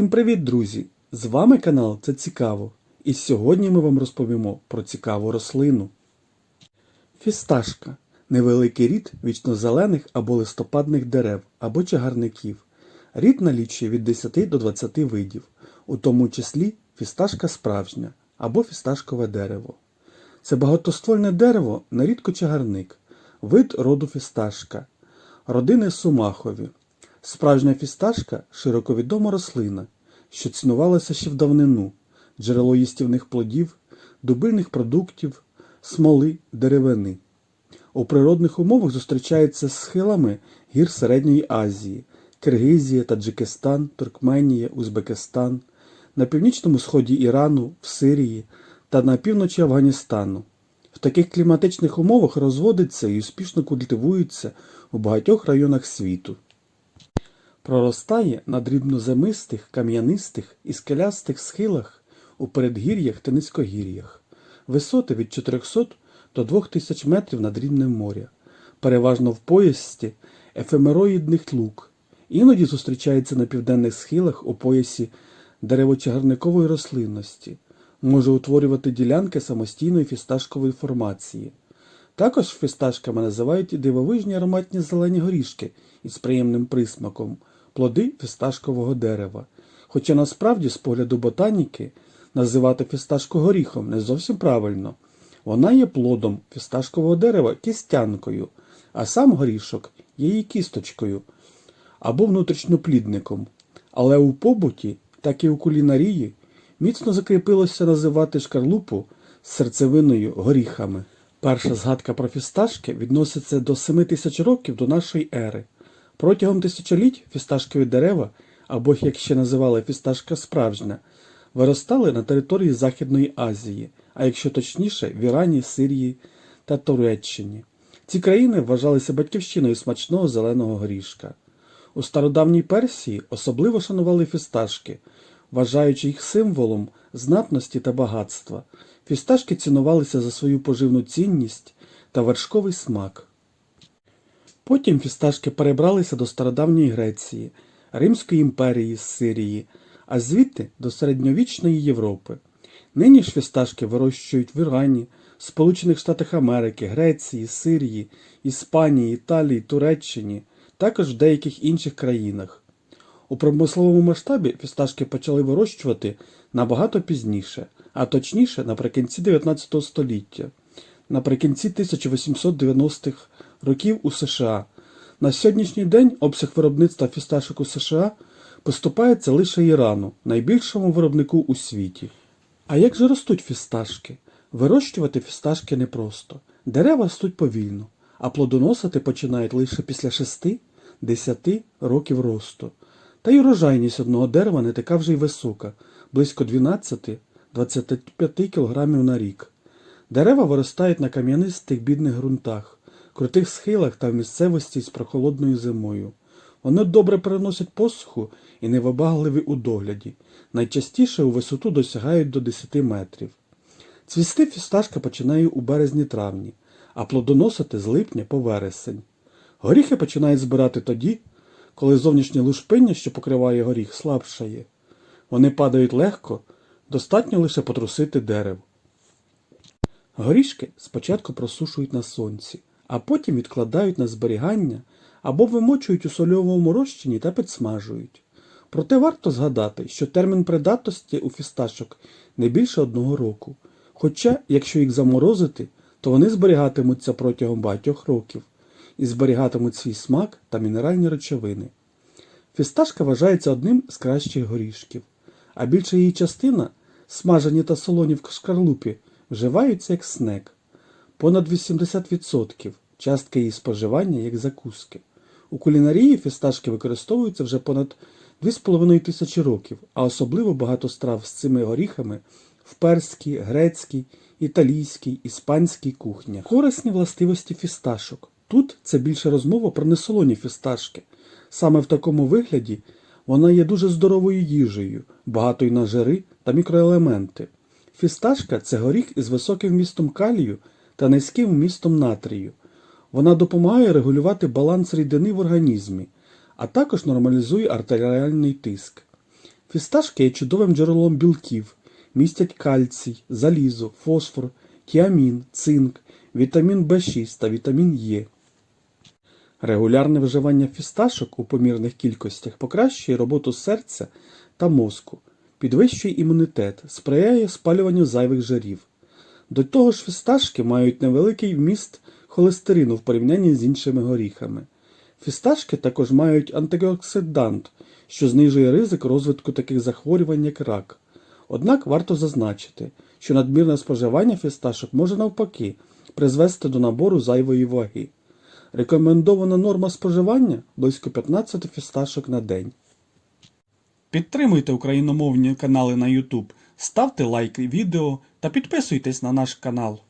Всім привіт, друзі! З вами канал Це Цікаво. І сьогодні ми вам розповімо про цікаву рослину. Фісташка невеликий рід вічнозелених або листопадних дерев або чагарників. Рід налічує від 10 до 20 видів, у тому числі фісташка справжня або фісташкове дерево. Це багатоствольне дерево, нарідко чагарник, вид роду фісташка, родини сумахові. Справжня фісташка широко відома рослина, що цінувалася ще в давнину, джерело їстівних плодів, дубильних продуктів, смоли, деревини. У природних умовах зустрічається з схилами гір Середньої Азії, Киргизія, Таджикистан, Туркменія, Узбекистан, на північному сході Ірану, в Сирії та на півночі Афганістану. В таких кліматичних умовах розводиться і успішно культивується у багатьох районах світу. Проростає на дрібноземистих, кам'янистих і скелястих схилах у передгір'ях та низькогір'ях, висоти від 400 до 2000 метрів над рівнем моря, переважно в поясі ефемероїдних лук, іноді зустрічається на південних схилах у поясі деревочагарникової рослинності, може утворювати ділянки самостійної фісташкової формації. Також фісташками називають і дивовижні ароматні зелені горішки із приємним присмаком, плоди фісташкового дерева. Хоча насправді, з погляду ботаніки, називати фісташку горіхом не зовсім правильно. Вона є плодом фісташкового дерева кістянкою, а сам горішок є її кісточкою або внутрішньоплідником. Але у побуті, так і у кулінарії, міцно закріпилося називати шкарлупу серцевиною горіхами. Перша згадка про фісташки відноситься до 7 тисяч років до нашої ери. Протягом тисячоліть фісташкові дерева, або як ще називали фісташка справжня, виростали на території Західної Азії, а якщо точніше, в Ірані, Сирії та Туреччині. Ці країни вважалися батьківщиною смачного зеленого горішка. У стародавній Персії особливо шанували фісташки, вважаючи їх символом знатності та багатства. Фісташки цінувалися за свою поживну цінність та вершковий смак. Потім фісташки перебралися до стародавньої Греції, Римської імперії з Сирії, а звідти до середньовічної Європи. Нині ж фісташки вирощують в Ірані, Сполучених Штатах Америки, Греції, Сирії, Іспанії, Італії, Туреччині, також в деяких інших країнах. У промисловому масштабі фісташки почали вирощувати набагато пізніше, а точніше наприкінці 19 століття, наприкінці 1890-х років у США. На сьогоднішній день обсяг виробництва фісташок у США поступається лише Ірану, найбільшому виробнику у світі. А як же ростуть фісташки? Вирощувати фісташки непросто. Дерева ростуть повільно, а плодоносити починають лише після 6-10 років росту. Та й урожайність одного дерева не така вже й висока, близько 12-25 кг на рік. Дерева виростають на кам'янистих бідних ґрунтах, крутих схилах та в місцевості з прохолодною зимою. Вони добре переносять посуху і невибагливі у догляді. Найчастіше у висоту досягають до 10 метрів. Цвісти фісташка починає у березні-травні, а плодоносити з липня по вересень. Горіхи починають збирати тоді, коли зовнішнє лушпиння, що покриває горіх, слабшає. Вони падають легко, достатньо лише потрусити дерево. Горішки спочатку просушують на сонці, а потім відкладають на зберігання або вимочують у сольовому розчині та підсмажують. Проте варто згадати, що термін придатності у фісташок не більше одного року. Хоча, якщо їх заморозити, то вони зберігатимуться протягом багатьох років і зберігатимуть свій смак та мінеральні речовини. Фісташка вважається одним з кращих горішків, а більша її частина, смажені та солоні в шкарлупі, вживаються як снек. Понад 80% частка її споживання як закуски. У кулінарії фісташки використовуються вже понад 2,5 тисячі років, а особливо багато страв з цими горіхами в перській, грецькій, італійській, іспанській кухнях. Корисні властивості фісташок. Тут це більше розмова про несолоні фісташки. Саме в такому вигляді вона є дуже здоровою їжею, багатою на жири та мікроелементи. Фісташка це горіх із високим вмістом калію та низьким вмістом натрію. Вона допомагає регулювати баланс рідини в організмі, а також нормалізує артеріальний тиск. Фісташки є чудовим джерелом білків, містять кальцій, залізо, фосфор, тіамін, цинк, вітамін В6 та вітамін Е. Регулярне вживання фісташок у помірних кількостях покращує роботу серця та мозку, підвищує імунітет, сприяє спалюванню зайвих жирів. До того ж, фісташки мають невеликий вміст холестерину в порівнянні з іншими горіхами. Фісташки також мають антиоксидант, що знижує ризик розвитку таких захворювань, як рак. Однак варто зазначити, що надмірне споживання фісташок може навпаки призвести до набору зайвої ваги. Рекомендована норма споживання близько 15 фісташок на день. Підтримуйте україномовні канали на YouTube, ставте лайки відео та підписуйтесь на наш канал.